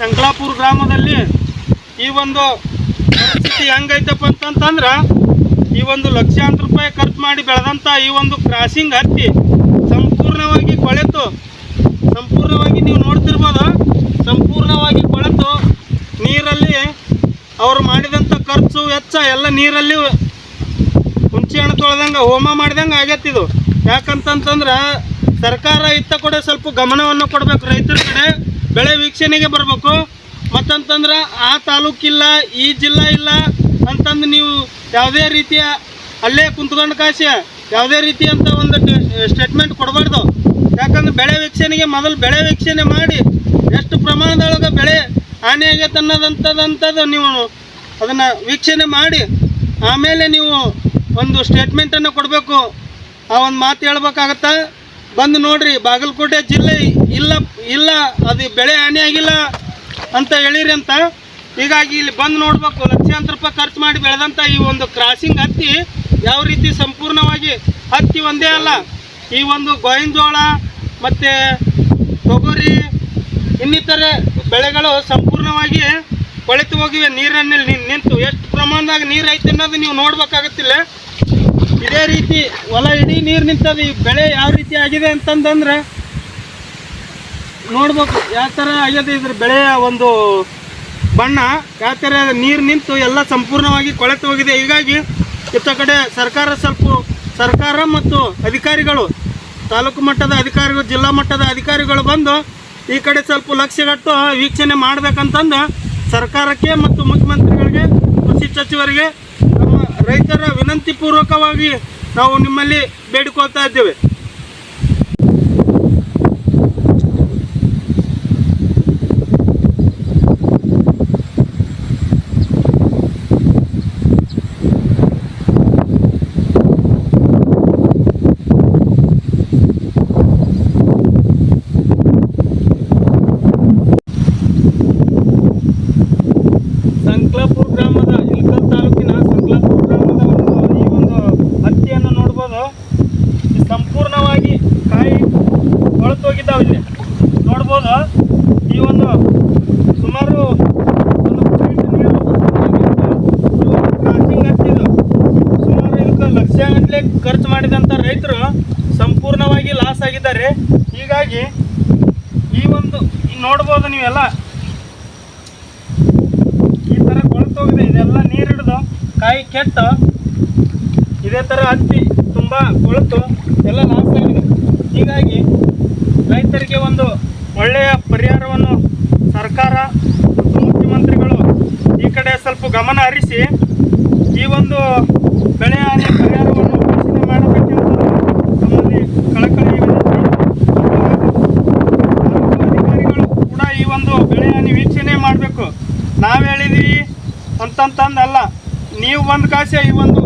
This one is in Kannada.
ಸಂಕ್ಲಾಪುರ ಗ್ರಾಮದಲ್ಲಿ ಈ ಒಂದು ಪರಿಸ್ಥಿತಿ ಹೆಂಗೈತಪ್ಪ ಅಂತಂತಂದ್ರೆ ಈ ಒಂದು ಲಕ್ಷಾಂತರ ರೂಪಾಯಿ ಖರ್ಚು ಮಾಡಿ ಬೆಳೆದಂಥ ಈ ಒಂದು ಕ್ರಾಸಿಂಗ್ ಹತ್ತಿ ಸಂಪೂರ್ಣವಾಗಿ ಕೊಳೆತು. ಸಂಪೂರ್ಣವಾಗಿ ನೀವು ನೋಡ್ತಿರ್ಬೋದು, ಸಂಪೂರ್ಣವಾಗಿ ಕೊಳೆತು. ನೀರಲ್ಲಿ ಅವರು ಮಾಡಿದಂಥ ಖರ್ಚು ವೆಚ್ಚ ಎಲ್ಲ ನೀರಲ್ಲಿ ಹುಂಚಿ ಹಣ್ಣು ತೊಳೆದಂಗೆ, ಹೋಮ ಮಾಡಿದಂಗೆ ಆಗೈತೆ ಇದು. ಯಾಕಂತಂತಂದ್ರೆ ಸರ್ಕಾರ ಇತ್ತ ಕೂಡ ಸ್ವಲ್ಪ ಗಮನವನ್ನು ಕೊಡಬೇಕು ರೈತರ ಕಡೆ. ಬೆಳೆ ವೀಕ್ಷಣೆಗೆ ಬರಬೇಕು. ಮತ್ತಂತಂದ್ರೆ ಆ ತಾಲೂಕಿಲ್ಲ ಈ ಜಿಲ್ಲಾ ಇಲ್ಲ ಅಂತಂದು ನೀವು ಯಾವುದೇ ರೀತಿಯ ಅಲ್ಲೇ ಕುಂತ್ಕೊಂಡು ಕಾಸಿ ಯಾವುದೇ ಅಂತ ಒಂದು ಸ್ಟೇಟ್ಮೆಂಟ್ ಕೊಡಬಾರ್ದು. ಯಾಕಂದ್ರೆ ಬೆಳೆ ವೀಕ್ಷಣೆಗೆ ಮೊದಲು ಬೆಳೆ ವೀಕ್ಷಣೆ ಮಾಡಿ ಎಷ್ಟು ಪ್ರಮಾಣದೊಳಗೆ ಬೆಳೆ ಹಾನಿ ಆಗೈತೆ ನೀವು ಅದನ್ನು ವೀಕ್ಷಣೆ ಮಾಡಿ, ಆಮೇಲೆ ನೀವು ಒಂದು ಸ್ಟೇಟ್ಮೆಂಟನ್ನು ಕೊಡಬೇಕು. ಆ ಒಂದು ಮಾತು ಹೇಳ್ಬೇಕಾಗತ್ತಾ? ಬಂದು ನೋಡ್ರಿ, ಬಾಗಲಕೋಟೆ ಜಿಲ್ಲೆ ಇಲ್ಲ, ಅದು ಬೆಳೆ ಹಾನಿಯಾಗಿಲ್ಲ ಅಂತ ಹೇಳಿರಿ ಅಂತ. ಹೀಗಾಗಿ ಇಲ್ಲಿ ಬಂದು ನೋಡ್ಬೇಕು, ಲಕ್ಷಾಂತರ ರೂಪಾಯಿ ಖರ್ಚು ಮಾಡಿ ಬೆಳೆದಂಥ ಈ ಒಂದು ಕ್ರಾಸಿಂಗ್ ಹತ್ತಿ ಯಾವ ರೀತಿ ಸಂಪೂರ್ಣವಾಗಿ ಹತ್ತಿ ಒಂದೇ ಅಲ್ಲ, ಈ ಒಂದು ಗೋವಿನ ಜೋಳ ಮತ್ತು ತೊಗರಿ, ಇನ್ನಿತರೆ ಬೆಳೆಗಳು ಸಂಪೂರ್ಣವಾಗಿ ಕೊಳೆತು ಹೋಗಿವೆ, ನೀರಿನಲ್ಲಿ ನಿಂತು. ಎಷ್ಟು ಪ್ರಮಾಣದಾಗ ನೀರು ಐತೆ ಅನ್ನೋದು ನೀವು ನೋಡ್ಬೇಕಾಗತ್ತಿಲ್ಲ. ಇದೇ ರೀತಿ ಹೊಲ ಇಡೀ ನೀರು ನಿಂತದ, ಈ ಬೆಳೆ ಯಾವ ರೀತಿ ಆಗಿದೆ ಅಂತಂದ್ರೆ ನೋಡ್ಬೇಕು. ಯಾವ ಥರ ಆಗ್ಯದ ಇದ್ರ ಬೆಳೆಯ ಒಂದು ಬಣ್ಣ, ಯಾವ ಥರ ನೀರು ನಿಂತು ಎಲ್ಲ ಸಂಪೂರ್ಣವಾಗಿ ಕೊಳೆತು ಹೋಗಿದೆ. ಹೀಗಾಗಿ ಇತ್ತ ಕಡೆ ಸರ್ಕಾರ ಸ್ವಲ್ಪ, ಸರ್ಕಾರ ಮತ್ತು ಅಧಿಕಾರಿಗಳು, ತಾಲೂಕು ಮಟ್ಟದ ಅಧಿಕಾರಿಗಳು, ಜಿಲ್ಲಾ ಮಟ್ಟದ ಅಧಿಕಾರಿಗಳು ಬಂದು ಈ ಕಡೆ ಸ್ವಲ್ಪ ಲಕ್ಷ್ಯಗಟ್ಟು ವೀಕ್ಷಣೆ ಮಾಡ್ಬೇಕಂತಂದು ಸರ್ಕಾರಕ್ಕೆ ಮತ್ತು ಮುಖ್ಯಮಂತ್ರಿಗಳಿಗೆ, ಕೃಷಿ ಸಚಿವರಿಗೆ ನಮ್ಮ ರೈತರ ವಿನಂತಿ ಪೂರ್ವಕವಾಗಿ ನಾವು ನಿಮ್ಮಲ್ಲಿ ಬೇಡಿಕೊಳ್ತಾ ಇದ್ದೇವೆ ಸಂಕ್ಲಾಪುರ ಗ್ರಾಮದ ಇಲ್ಕಲ್ ತಾಲೂಕಿನ ಸಂಕ್ಲಾಪುರ ಗ್ರಾಮದ ಒಂದು ಈ ಒಂದು ಹತ್ತಿಯನ್ನು ನೋಡ್ಬೋದು ಇದು ಸಂಪೂರ್ಣವಾಗಿ ಕಾಯಿ ಕೊಳತೋಗಿದ್ದಾವೆ ಇಲ್ಲಿ. ನೋಡ್ಬೋದು? ಈ ಒಂದು ಸುಮಾರು ಸುಮಾರು ಖರ್ಚು ಮಾಡಿದಂಥ ರೈತರು ಸಂಪೂರ್ಣವಾಗಿ ಲಾಸ್ ಆಗಿದ್ದಾರೆ. ಹೀಗಾಗಿ ಈ ಒಂದು ನೋಡ್ಬೋದು ನೀವೆಲ್ಲ. ಈ ಥರ ಕೊಳತೋಗಿದೆ. ಇದೆಲ್ಲ ನೀರು ಹಿಡಿದು ಕಾಯಿ ಕೆಟ್ಟು. ಇದೇ ಥರ ಹತ್ತಿ ತುಂಬ ಕೊಳೆತು ಎಲ್ಲ ಲಾಸ್ ಆಗಿದೆ. ಹೀಗಾಗಿ ರೈತರಿಗೆ ಒಂದು ಒಳ್ಳೆಯ ಪರಿಹಾರವನ್ನು ಸರ್ಕಾರ ಮತ್ತು ಮುಖ್ಯಮಂತ್ರಿಗಳು ಈ ಕಡೆ ಸ್ವಲ್ಪ ಗಮನ ಹರಿಸಿ ಈ ಒಂದು ಬೆಳೆ ಹಾನಿ ಪರಿಹಾರವನ್ನು ಘೋಷಣೆ ಮಾಡಬೇಕೆಂದು ನಮ್ಮಲ್ಲಿ ಕಳಕಳಿ ಅಧಿಕಾರಿಗಳು ಕೂಡ ಈ ಒಂದು ಬೆಳೆ ಹಾನಿ ವೀಕ್ಷಣೆ ಮಾಡಬೇಕು. ನಾವು ಹೇಳಿದೀವಿ ಅಂತಂತಂದಲ್ಲ, ನೀವು ಒಂದು ಕಾಸೆ ಈ ಒಂದು